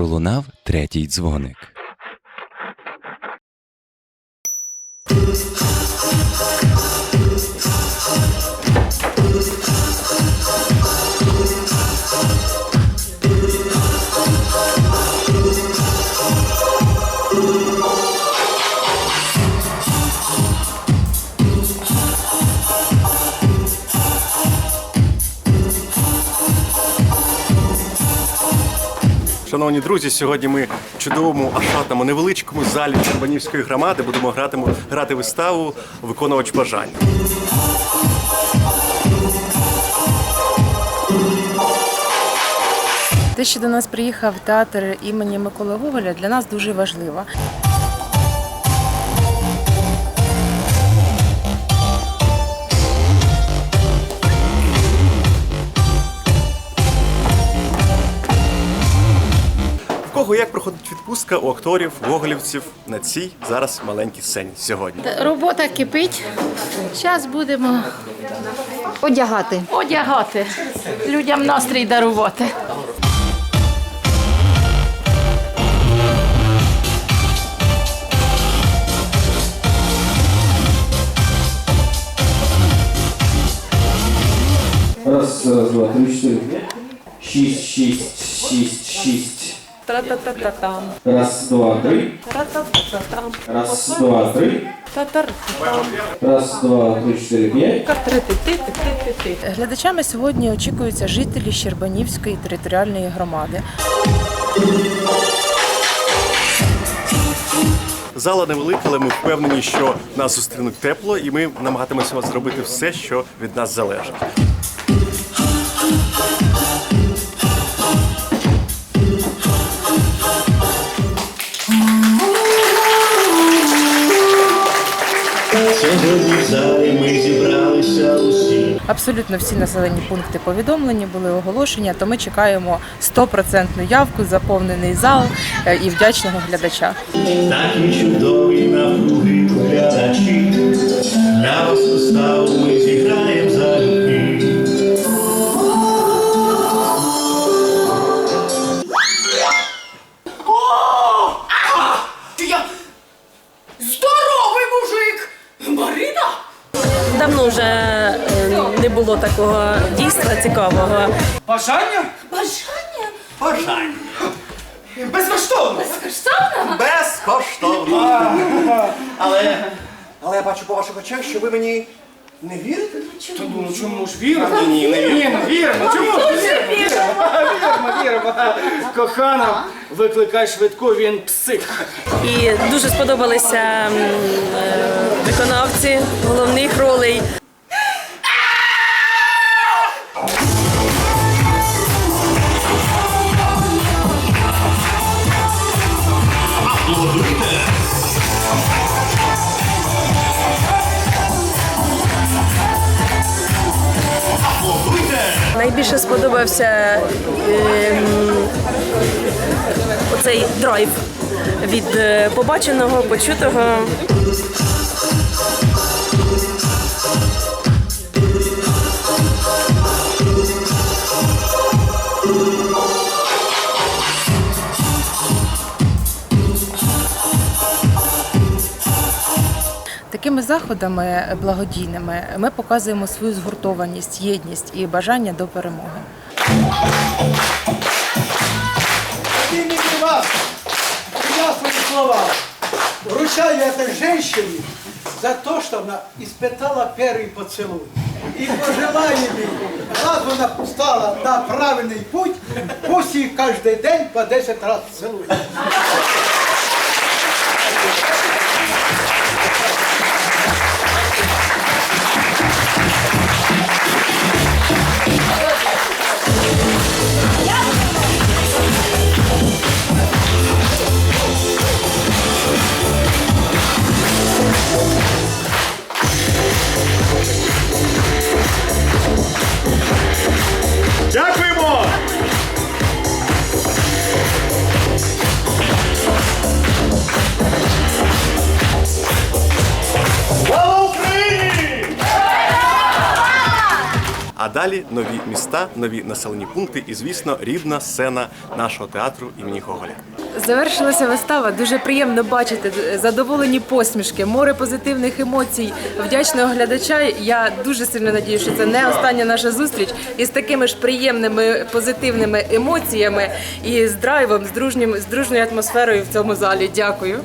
пролунав третій дзвоник. Шановні друзі, сьогодні ми в чудовому ашатному невеличкому залі Чербанівської громади будемо грати, грати виставу Виконувач бажань. Те, що до нас приїхав театр імені Миколи Гоголя, для нас дуже важливо. Кого як проходить відпустка у акторів, гоголівців на цій зараз маленькій сцені сьогодні. Робота кипить. Зараз будемо Одягати. одягати, людям настрій дарувати. Раз, раз, два, три, чотири. Шість, шість, шість, шість. Тра-та-та-та-там. Раз, два, три. Тра-та-та-та-там. Раз, два, три. Раз, два, три, чотири, п'ять. Глядачами сьогодні очікуються жителі Щербанівської територіальної громади. Зала невелика, але ми впевнені, що нас зустрінуть тепло, і ми намагатимемося зробити все, що від нас залежить. Сьогодні в залі ми зібралися усі. Абсолютно всі населені пункти повідомлені, були оголошення, то ми чекаємо 100% явку, заповнений зал е, і вдячного глядача. Такі чудові навкруги глядачі. Вже е, не було такого дійства цікавого. Бажання? Бажання? Бажання. Безкоштовно! Безкоштовно? Безкоштовно! Але, але я бачу по ваших очах, що ви мені не вірите? Та ну чому ж віримо? Ні, не віримо. Ні, віримо. Чому? ж не віримо? Віримо, віримо. Кохана, викликай швидку, він псих. І дуже сподобалися е, виконавці головних ролей. Найбільше сподобався цей оцей драйв від е, побаченого, почутого. Такими заходами благодійними ми показуємо свою згуртованість, єдність і бажання до перемоги. Имени вас, я свои слова вручаю этой женщине за то, что она испытала первый поцелуй. И пожелаю ей, раз она стала на правильный путь, пусть и каждый день по 10 раз целует. А далі нові міста, нові населені пункти і, звісно, рідна сцена нашого театру імені Гоголя. Завершилася вистава. Дуже приємно бачити задоволені посмішки, море позитивних емоцій, вдячного глядача. Я дуже сильно надію, що це не остання наша зустріч із такими ж приємними позитивними емоціями і з драйвом, з дружнім з дружньою атмосферою в цьому залі. Дякую.